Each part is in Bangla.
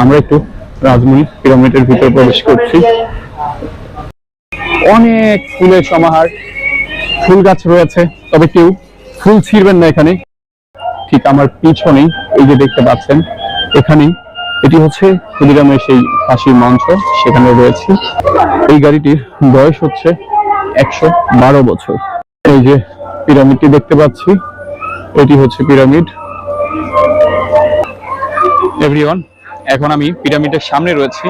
আমরা একটু রাজমণি পিরামিডের ভিতরে প্রবেশ করছি। অনেক ফুলের সমাহার, ফুল গাছ রয়েছে, তবে কেউ ফুল না এখানে। ঠিক আমার পিছনেই এই যে দেখতে পাচ্ছেন এটি হচ্ছে ক্ষুদিরামের সেই মঞ্চ, সেখানে রয়েছে। এই গাড়িটির বয়স হচ্ছে একশো বারো বছর। এই যে পিরামিডটি দেখতে পাচ্ছি, এটি হচ্ছে পিরামিড। এভরিওয়ান এখন আমি পিরামিডের সামনে রয়েছি।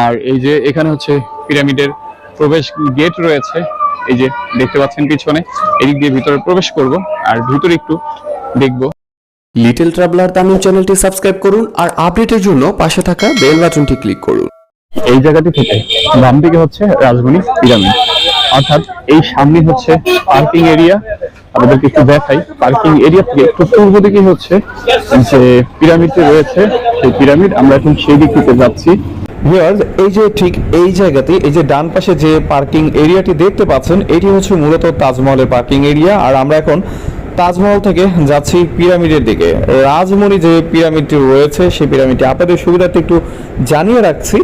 আর এই যে এখানে হচ্ছে পিরামিডের প্রবেশ গেট রয়েছে। এই যে দেখতে পাচ্ছেন পিছনে এদিক দিয়ে ভিতরে প্রবেশ করব আর ভিতরে একটু দেখব। লিটল ট্রাভেলার তামিল চ্যানেলটি সাবস্ক্রাইব করুন আর আপডেটের জন্য পাশে থাকা বেল বাটনটি ক্লিক করুন। এই জায়গাটি থেকে বাম দিকে হচ্ছে রাজমণি পিরামিড। অর্থাৎ এই সামনে হচ্ছে পার্কিং এরিয়া। আপনাদেরকে একটু দেখাই। পার্কিং এরিয়া থেকে একটু পূর্ব দিকে হচ্ছে যে পিরামিডটি রয়েছে। সেই পিরামিড আমরা এখন সেই দিক থেকে যাচ্ছি। এই যে ঠিক এই জায়গাতে, এই যে ডান পাশে যে পার্কিং এরিয়াটি দেখতে পাচ্ছেন, এটি হচ্ছে মূলত তাজমহলের পার্কিং এরিয়া। আর আমরা এখন তাজমহল থেকে যাচ্ছি পিরামিডের দিকে। রাজমণি যে পিরামিডটি রয়েছে, সেই পিরামিডটি আপনাদের সুবিধার্থে একটু জানিয়ে রাখছি।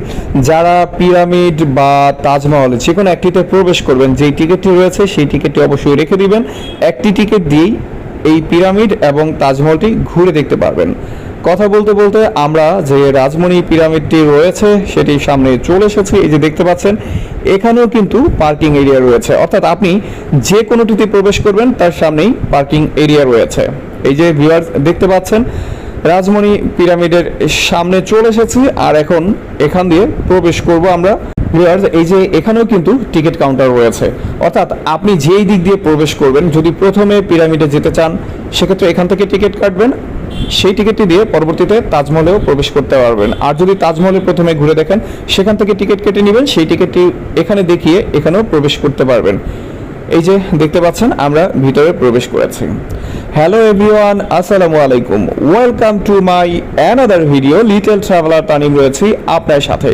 যারা পিরামিড বা তাজমহল যে কোনো একটিতে প্রবেশ করবেন যেই টিকিটটি রয়েছে, সেই টিকিটটি অবশ্যই রেখে দিবেন। একটি টিকিট দিয়েই এই পিরামিড এবং তাজমহলটি ঘুরে দেখতে পারবেন। কথা বলতে বলতে আমরা যে রাজমণি পিরামিডটি রয়েছে, সেটির সামনে চলে এসেছি। এই যে দেখতে পাচ্ছেন, এখানেও কিন্তু পার্কিং এরিয়া রয়েছে। অর্থাৎ আপনি যে কোনোটিতে প্রবেশ করবেন, তার সামনেই পার্কিং এরিয়া রয়েছে। এই যে ভিউয়ার্স, দেখতে পাচ্ছেন, রাজমণি পিরামিডের সামনে চলে এসেছি আর এখন এখান দিয়ে প্রবেশ করব আমরা। ভিউয়ার্স, এই যে এখানেও কিন্তু টিকিট কাউন্টার রয়েছে। অর্থাৎ আপনি যেই দিক দিয়ে প্রবেশ করবেন, যদি প্রথমে পিরামিডে যেতে চান সেক্ষেত্রে এখান থেকে টিকিট কাটবেন। সেই টিকিটটি দিয়ে পরবর্তীতে তাজমহলেও প্রবেশ করতে পারবেন। আর যদি তাজমহলে প্রথমে ঘুরে দেখেন, সেখান থেকে টিকিট কেটে নেবেন, সেই টিকিটটি এখানে দেখিয়ে এখানেও প্রবেশ করতে পারবেন। এই যে দেখতে পাচ্ছেন, আমরা ভিতরে প্রবেশ করেছি। হ্যালো এভরিওয়ান, আসসালামু আলাইকুম। Welcome to my another video, little traveller Tanim রয়েছি আপনার সাথে।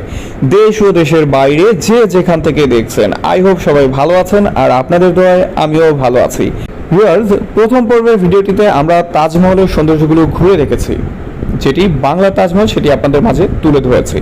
দেশ ও দেশের বাইরে যে যেখান থেকে দেখছেন, আই হোপ সবাই ভালো আছেন, আর আপনাদের দোয়ায় আমিও ভালো আছি। ভিউয়ার্স প্রথম পর্বের ভিডিওটিতে আমরা তাজমহলের সৌন্দর্যগুলো ঘুরে দেখেছি। যেটি বাংলা তাজমহল সেটি আপনাদের মাঝে তুলে ধরেছি।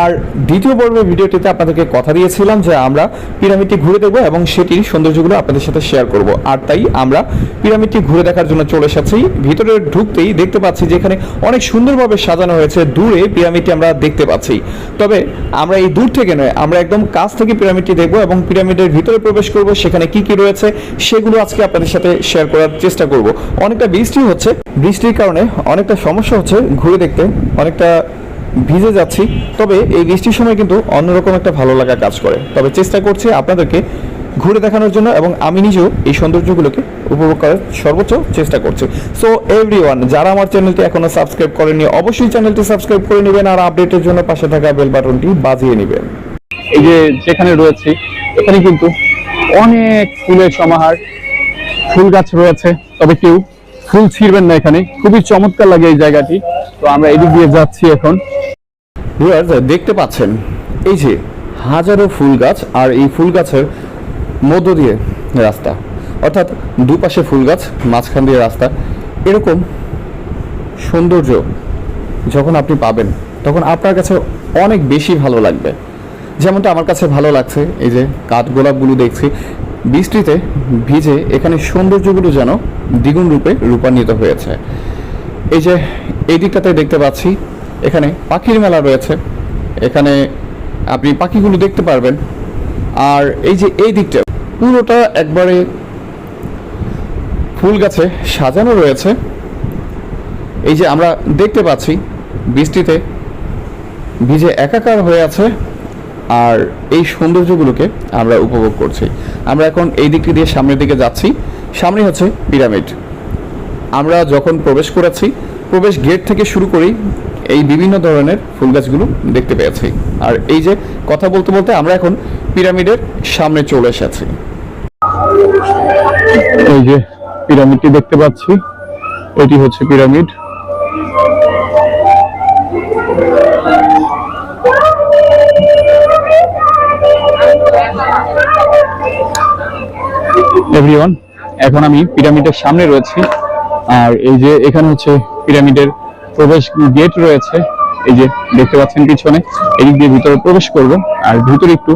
আর দ্বিতীয় পর্বের ভিডিওটিতে আপনাদেরকে কথা দিয়েছিলাম যে আমরা পিরামিডটি ঘুরে দেখব এবং সেটির সৌন্দর্যগুলো আপনাদের সাথে শেয়ার করব। আর তাই আমরা পিরামিডটি ঘুরে দেখার জন্য চলে এসেছি। ভিতরে ঢুকতেই দেখতে পাচ্ছি যে এখানে অনেক সুন্দরভাবে সাজানো হয়েছে। দূরে পিরামিডটি আমরা দেখতে পাচ্ছি। তবে আমরা এই দূর থেকে নয়, আমরা একদম কাছ থেকে পিরামিডটি দেখব এবং পিরামিডের ভিতরে প্রবেশ করব। সেখানে কি কি রয়েছে সেগুলো আজকে আপনাদের সাথে শেয়ার করার চেষ্টা করব। অনেকটা বৃষ্টি হচ্ছে। বৃষ্টির কারণে অনেকটা সমস্যা হচ্ছে ঘুরে দেখতে অনেকটা ভিজে যাচ্ছি, তবে এই বৃষ্টির সময় কিন্তু অন্যরকম একটা ভালো লাগা কাজ করে। তবে চেষ্টা করছি আপনাদেরকে ঘুরে দেখানোর জন্য এবং আমি নিজেও এই সৌন্দর্যগুলোকে উপভোগ করার সর্বোচ্চ চেষ্টা করছি। সো এভরিওয়ান যারা আমার চ্যানেলটি এখনও সাবস্ক্রাইব করেনি অবশ্যই চ্যানেলটি সাবস্ক্রাইব করে নেবেন আর আপডেটের জন্য পাশে থাকা বেল বাটনটি বাজিয়ে নেবেন। এই যে যেখানে রয়েছে, এখানে কিন্তু অনেক ফুলের সমাহার, ফুল গাছ রয়েছে, তবে কেউ ফুল ছিঁড়বেন না এখানে। খুবই চমৎকার লাগে এই জায়গাটি। তো আমরা এদিক দিয়ে যাচ্ছি এখন। দেখতে পাচ্ছেন, এই যে হাজারো ফুল গাছ, আর এই ফুল গাছের মধ্য দিয়ে রাস্তা। অর্থাৎ দুপাশে ফুল গাছ, মাঝখান দিয়ে রাস্তা। এরকম সৌন্দর্য যখন আপনি পাবেন, তখন আপনার কাছে অনেক বেশি ভালো লাগবে। যেমনটা আমার কাছে ভালো লাগছে, এই যে কাঠগোলাপগুলো দেখছি। বৃষ্টিতে ভিজে এখানে সৌন্দর্যগুলো যেন দ্বিগুণ রূপে রূপান্বিত হয়েছে। এই যে এই দিকটাতে দেখতে পাচ্ছি, এখানে পাখির মেলা রয়েছে। এখানে আপনি পাখিগুলো দেখতে পারবেন। আর এই যে এই দিকটা, পুরোটা একবারে ফুল গাছে সাজানো রয়েছে। এই যে আমরা দেখতে পাচ্ছি, বৃষ্টিতে ভিজে একাকার হয়ে আছে। আর এই সৌন্দর্যগুলোকে আমরা উপভোগ করছি। আমরা এখন এই দিকটি দিয়ে সামনের দিকে যাচ্ছি। সামনে হচ্ছে পিরামিড। আমরা যখন প্রবেশ করেছি, প্রবেশ গেট থেকে শুরু করেই এই বিভিন্ন ধরনের ফুল গাছগুলো দেখতে পেয়েছি। আর এই যে কথা বলতে বলতে আমরা এখন পিরামিডের সামনে চলে এসেছি। এই যে পিরামিডটি দেখতে পাচ্ছি, এটি হচ্ছে পিরামিড। এভরিওয়ান এখন আমি পিরামিডের সামনে রয়েছি। আর এই যে এখানে হচ্ছে পিরামিডের প্রবেশ গেট রয়েছে। এই যে দেখতে পাচ্ছেন পিছনে, এদিক দিয়ে ভিতরে প্রবেশ করব আর ভিতরে একটু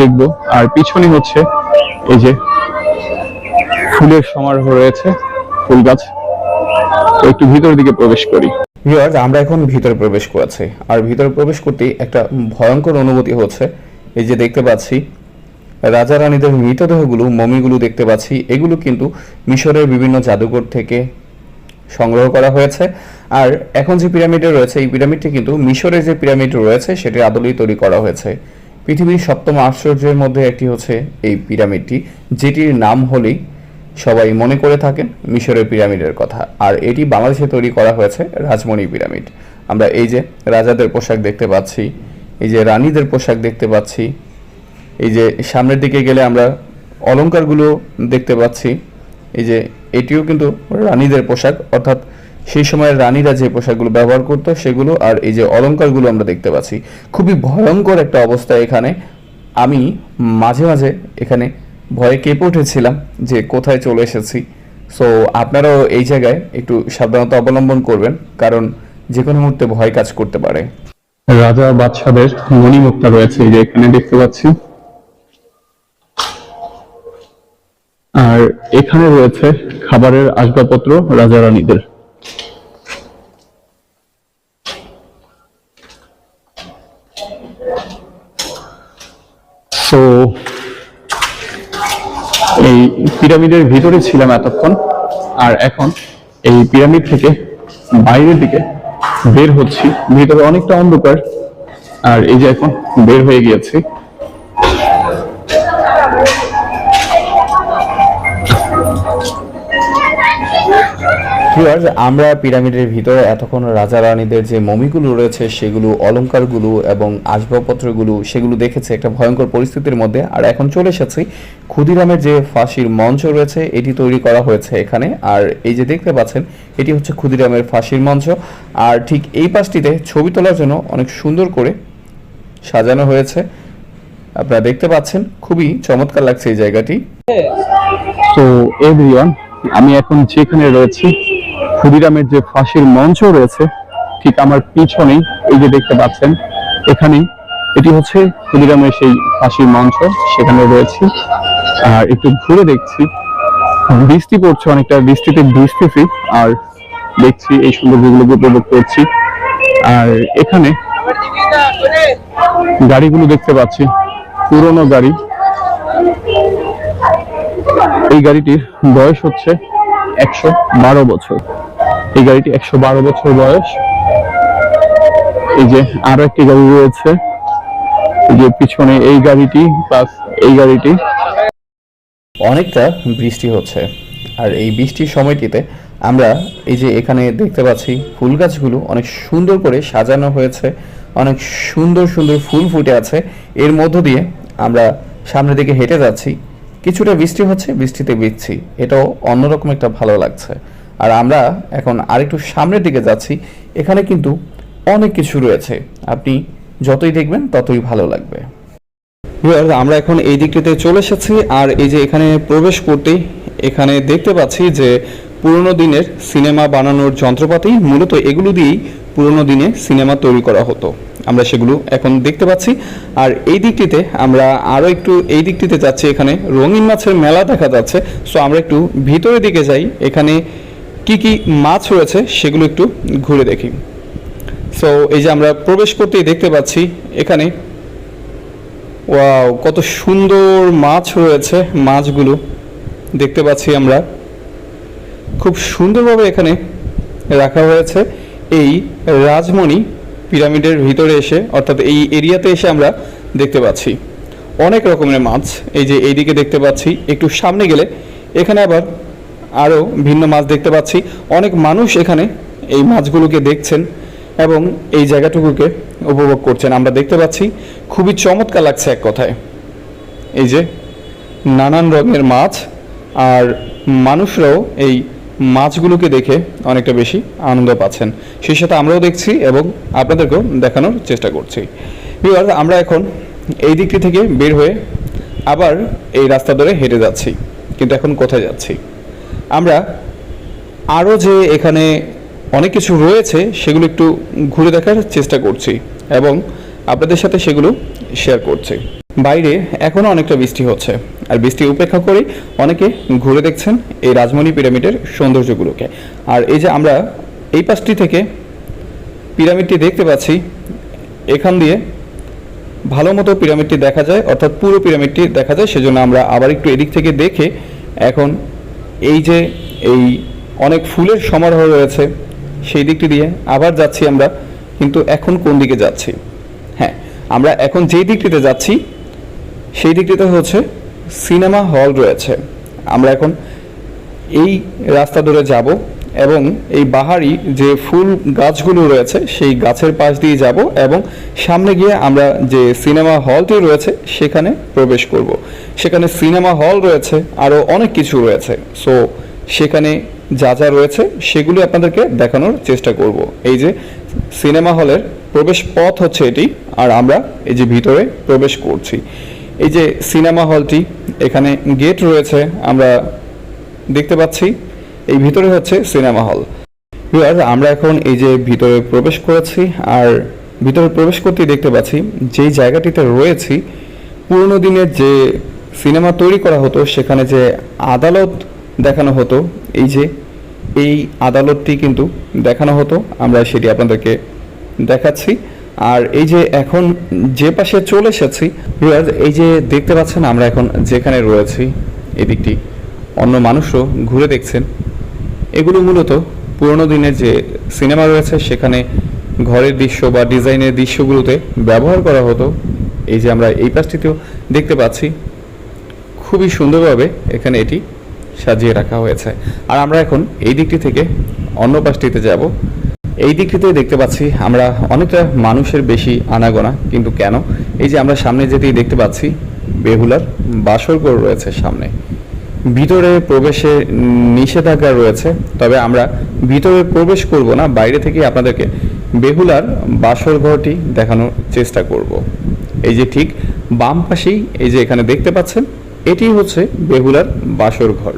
দেখব। আর পিছনে হচ্ছে এই যে ফুলের সমারোহ রয়েছে, ফুল গাছ। তো একটু ভিতরের দিকে প্রবেশ করি। ভিউয়ার্স আমরা এখন ভিতরে প্রবেশ করেছি। আর ভিতরে প্রবেশ করতেই একটা ভয়ঙ্কর অনুভূতি হচ্ছে। এই যে দেখতে পাচ্ছি রাজা রানীদের মৃতদেহগুলো, মমিগুলো দেখতে পাচ্ছি। এগুলো কিন্তু মিশরের বিভিন্ন জাদুঘর থেকে সংগ্রহ করা হয়েছে। আর এখন যে পিরামিডে রয়েছে, এই পিরামিডটি কিন্তু মিশরের যে পিরামিড রয়েছে সেটির আদলেই তৈরি করা হয়েছে। পৃথিবীর সপ্তম আশ্চর্যের মধ্যে একটি হচ্ছে এই পিরামিডটি, যেটির নাম হলেই সবাই মনে করে থাকেন মিশরের পিরামিডের কথা। আর এটি বাংলাদেশে তৈরি করা হয়েছে রাজমণি পিরামিড। আমরা এই যে রাজাদের পোশাক দেখতে পাচ্ছি, এই যে রানীদের পোশাক দেখতে পাচ্ছি এই যে সামনের দিকে গেলে আমরা অলংকারগুলো দেখতে পাচ্ছি। এই যে এটিও কিন্তু রানীদের পোশাক, অর্থাৎ সেই সময়ের রানীরা যে পোশাকগুলো ব্যবহার করতো সেগুলো আর এই যে অলংকারগুলো আমরা দেখতে পাচ্ছি। খুবই ভয়ঙ্কর একটা অবস্থা এখানে। আমি মাঝে মাঝে এখানে ভয়ে কেঁপে উঠেছিলাম যে কোথায় চলে এসেছি। সো আপনারাও এই জায়গায় একটু সাবধানতা অবলম্বন করবেন, কারণ যে কোনো মুহূর্তে ভয় কাজ করতে পারে। রাজা বাদশাদের মণিমুক্তা রয়েছে, এই যে এখানে দেখতে পাচ্ছি। আর এখানে রয়েছে খাবারের আসবাবপত্র রাজা রানীদের। তো এই পিরামিডের ভিতরে ছিলাম এতক্ষণ, আর এখন এই পিরামিড থেকে বাইরের দিকে বের হচ্ছি। ভিতরে অনেকটা অন্ধকার, আর এই যে এখন বের হয়ে গিয়েছি ভিউয়ার্স আমরা পিরামিডের ভিতরে এতক্ষণ রাজা রানীদের যে মমিগুলো রয়েছে, সেগুলো অলংকারগুলো এবং আসবাবপত্রগুলো, সেগুলো দেখেছে একটা ভয়ঙ্কর পরিস্থিতির মধ্যে। আর এখন চলে এসেছি ক্ষুদিরামের যে ফাঁসির মঞ্চ রয়েছে, এটি তৈরি করা হয়েছে এখানে। আর এই যে দেখতে পাচ্ছেন, এটি হচ্ছে ক্ষুদিরামের ফাঁসির মঞ্চ। আর ঠিক এই পাশটিতে ছবি তোলার জন্য অনেক সুন্দর করে সাজানো হয়েছে। আপনারা দেখতে পাচ্ছেন, খুবই চমৎকার লাগছে এই জায়গাটি। তো এভরিওয়ান আমি এখন যেখানে রয়েছি ক্ষুদিরামের যে ফাঁসির মঞ্চ রয়েছে, ঠিক আমার পিছনেই, এই যে দেখতে পাচ্ছেন, এখানেই। এটি হচ্ছে ক্ষুদিরামের সেই ফাঁসির মঞ্চ, সেখানে রয়েছে। আর একটু ঘুরে দেখছি, বৃষ্টি পড়ছে অনেকটা, বৃষ্টিতে ভিজতেছি, আর দেখছি এই সৌন্দর্যগুলোকে উপভোগ করছি। আর এখানে গাড়িগুলো দেখতে পাচ্ছি, পুরনো গাড়ি। এই গাড়িটির বয়স হচ্ছে একশো বারো বছর। এই গাড়িটি একশো বারো বছর বয়স। এই যে আরও একটি গাড়ি রয়েছে। এই যে পিছনে এই গাড়িটি প্লাস এই গাড়িটি। অনেকটা বৃষ্টি হচ্ছে। আর এই বৃষ্টির সময়টিতে আমরা এই যে এখানে দেখতে পাচ্ছি ফুল গাছগুলো অনেক সুন্দর করে সাজানো হয়েছে। অনেক সুন্দর সুন্দর ফুল ফুটে আছে। এর মধ্য দিয়ে আমরা সামনের দিকে হেঁটে যাচ্ছি। কিছুটা বৃষ্টি হচ্ছে, বৃষ্টিতে ভিজছি। এটাও অন্যরকম একটা ভালো লাগছে। আর আমরা এখন আরেকটু সামনের দিকে যাচ্ছি। এখানে কিন্তু অনেক কিছু রয়েছে। আপনি যতই দেখবেন, ততই ভালো লাগবে। আমরা এখন এই দিকটিতে চলে এসেছি। আর এই যে এখানে প্রবেশ করতেই এখানে দেখতে পাচ্ছি যে পুরনো দিনের সিনেমা বানানোর যন্ত্রপাতি মূলত এগুলো দিয়েই পুরনো দিনে সিনেমা তৈরি করা হতো। আমরা সেগুলো এখন দেখতে পাচ্ছি। আর এই দিকটিতে আমরা আরও একটু এই দিকটিতে যাচ্ছি। এখানে রঙিন মাছের মেলা দেখা যাচ্ছে। সো আমরা একটু ভিতরের দিকে যাই। এখানে কি কি মাছ রয়েছে সেগুলো একটু ঘুরে দেখি। সো এই যে আমরা প্রবেশ করতেই দেখতে পাচ্ছি এখানে। ওয়াও কত সুন্দর মাছ রয়েছে মাছগুলো। দেখতে পাচ্ছি আমরা। খুব সুন্দরভাবে এখানে রাখা হয়েছে এই রাজমণি পিরামিডের ভিতরে এসে, অর্থাৎ এই এরিয়াতে এসে আমরা দেখতে পাচ্ছি। অনেক রকমের মাছ। এই যে এইদিকে দেখতে পাচ্ছি, একটু সামনে গেলে এখানে আবার আরও ভিন্ন মাছ দেখতে পাচ্ছি। অনেক মানুষ এখানে এই মাছগুলোকে দেখছেন এবং এই জায়গাটুকুকে উপভোগ করছেন। আমরা দেখতে পাচ্ছি, খুবই চমৎকার লাগছে এক কথায়। এই যে নানান রঙের মাছ, আর মানুষরাও এই মাছগুলোকে দেখে অনেকটা বেশি আনন্দ পাচ্ছেন। সেই সাথে আমরাও দেখছি এবং আপনাদেরকেও দেখানোর চেষ্টা করছি। ভিউয়ার্স, আমরা এখন এই দিকটি থেকে বের হয়ে আবার এই রাস্তা ধরে হেঁটে যাচ্ছি। কিন্তু এখন কোথায় যাচ্ছি? আমরা আরও যে এখানে অনেক কিছু রয়েছে, সেগুলো একটু ঘুরে দেখার চেষ্টা করছি এবং আপনাদের সাথে সেগুলো শেয়ার করছি। বাইরে এখনও অনেকটা বৃষ্টি হচ্ছে, আর বৃষ্টি উপেক্ষা করেই অনেকে ঘুরে দেখছেন এই রাজমণি পিরামিডের সৌন্দর্যগুলোকে। আর এই যে আমরা এই পাশটি থেকে পিরামিডটি দেখতে পাচ্ছি, এখান দিয়ে ভালো মতো পিরামিডটি দেখা যায়, অর্থাৎ পুরো পিরামিডটি দেখা যায়, সেজন্য আমরা আবার একটু এদিক থেকে দেখে এখন এই যে এই অনেক ফুলের সমারোহ রয়েছে, সেই দিকটি দিয়ে আবার যাচ্ছি আমরা, কিন্তু এখন কোন দিকে যাচ্ছি? হ্যাঁ আমরা এখন যেই দিকটিতে যাচ্ছি, সেই দিকটিতে হচ্ছে সিনেমা হল রয়েছে। আমরা এখন এই রাস্তা ধরে যাব এবং এই বাহারি যে ফুল গাছগুলো রয়েছে, সেই গাছের পাশ দিয়ে যাব এবং সামনে গিয়ে আমরা যে সিনেমা হলটি রয়েছে, সেখানে প্রবেশ করব। সেখানে সিনেমা হল রয়েছে, আরও অনেক কিছু রয়েছে। সো সেখানে যা যা রয়েছে, সেগুলি আপনাদেরকে দেখানোর চেষ্টা করব। এই যে সিনেমা হলের প্রবেশ পথ হচ্ছে এটি, আর আমরা এই যে ভিতরে প্রবেশ করছি। এই যে সিনেমা হলটি, এখানে গেট রয়েছে, আমরা দেখতে পাচ্ছি এই ভিতরে হচ্ছে সিনেমা হল। ভিউয়ার আমরা এখন এই যে ভিতরে প্রবেশ করেছি, আর ভিতরে প্রবেশ করতেই দেখতে পাচ্ছি, যেই জায়গাটিতে রয়েছি, পুরনো দিনের যে সিনেমা তৈরি করা হতো, সেখানে যে আদালত দেখানো হতো, এই যে এই আদালতটি কিন্তু দেখানো হতো, আমরা সেটি আপনাদেরকে দেখাচ্ছি। আর এই যে এখন যে পাশে চলে এসেছি ভিউয়ার এই যে দেখতে পাচ্ছেন, আমরা এখন যেখানে রয়েছি, এদিকটি অন্য মানুষও ঘুরে দেখছেন। এগুলো মূলত পুরোনো দিনের যে সিনেমা রয়েছে, সেখানে ঘরের দৃশ্য বা ডিজাইনের দৃশ্যগুলোতে ব্যবহার করা হতো। এই যে আমরা এই পাশটিতেও দেখতে পাচ্ছি, খুবই সুন্দরভাবে এখানে এটি সাজিয়ে রাখা হয়েছে। আর আমরা এখন এই দিকটি থেকে অন্য পাশটিতে যাব। এই দিকটিতে দেখতে পাচ্ছি আমরা অনেকটা মানুষের বেশি আনাগোনা, কিন্তু কেন? এই যে আমরা সামনে যেতেই দেখতে পাচ্ছি, বেহুলার বাসরঘর রয়েছে সামনে। ভিতরে প্রবেশে নিষেধাজ্ঞা রয়েছে, তবে আমরা ভিতরে প্রবেশ করব না, বাইরে থেকে আপনাদেরকে বেহুলার বাসর ঘরটি দেখানোর চেষ্টা করব। এই যে ঠিক বাম পাশেই, এই যে এখানে দেখতে পাচ্ছেন, এটি হচ্ছে বেহুলার বাসর ঘর।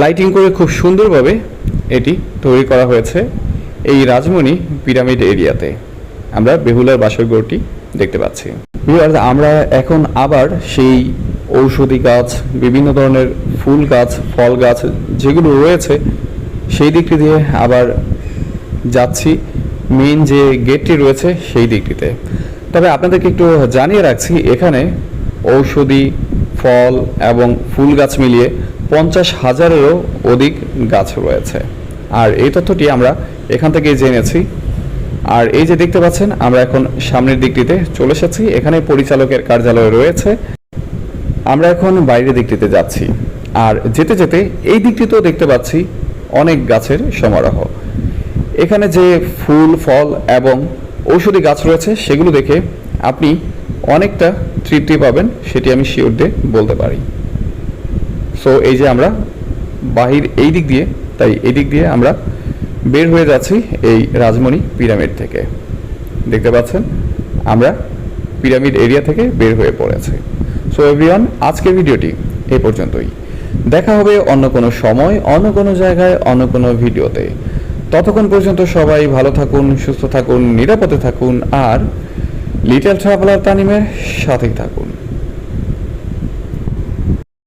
লাইটিং করে খুব সুন্দরভাবে এটি তৈরি করা হয়েছে এই রাজমণি পিরামিড এরিয়াতে। আমরা বেহুলার বাসর ঘরটি দেখতে পাচ্ছি। আমরা এখন আবার সেই ঔষধি গাছ, বিভিন্ন ধরনের ফুল গাছ, ফল গাছ যেগুলো রয়েছে, সেই দিকটি দিয়ে আবার যাচ্ছি। মেইন যে গেটটি রয়েছে, সেই দিকটিতে। তবে আপনাদেরকে একটু জানিয়ে রাখছি, এখানে ঔষধি, ফল এবং ফুল গাছ মিলিয়ে পঞ্চাশ হাজারেরও অধিক গাছ রয়েছে। আর এই তথ্যটি আমরা এখান থেকে জেনেছি আর এই যে দেখতে পাচ্ছেন, আমরা এখন সামনের দিকটিতে চলে এসেছি। এখানে পরিচালকের কার্যালয় রয়েছে। আমরা এখন বাইরের দিকটিতে যাচ্ছি। আর যেতে যেতে এই দিকটিতেও দেখতে পাচ্ছি অনেক গাছের সমারোহ। এখানে যে ফুল, ফল এবং ঔষধি গাছ রয়েছে, সেগুলো দেখে আপনি অনেকটা তৃপ্তি পাবেন, সেটি আমি শিওর দিয়ে বলতে পারি। সো এই যে আমরা বাহির এই দিক দিয়ে, তাই এই দিক দিয়ে আমরা বের হয়ে যাচ্ছি এই রাজমণি পিরামিড থেকে। দেখতে পাচ্ছেন, আমরা পিরামিড এরিয়া থেকে বের হয়ে পড়েছি। সো এভরিওয়ান আজকের ভিডিওটি এ পর্যন্তই। দেখা হবে অন্য কোনো সময়, অন্য কোনো জায়গায়, অন্য কোনো ভিডিওতে। ততক্ষণ পর্যন্ত সবাই ভালো থাকুন, সুস্থ থাকুন, নিরাপদে থাকুন, আর লিটল ট্রাভেলার তানিমের সাথেই থাকুন।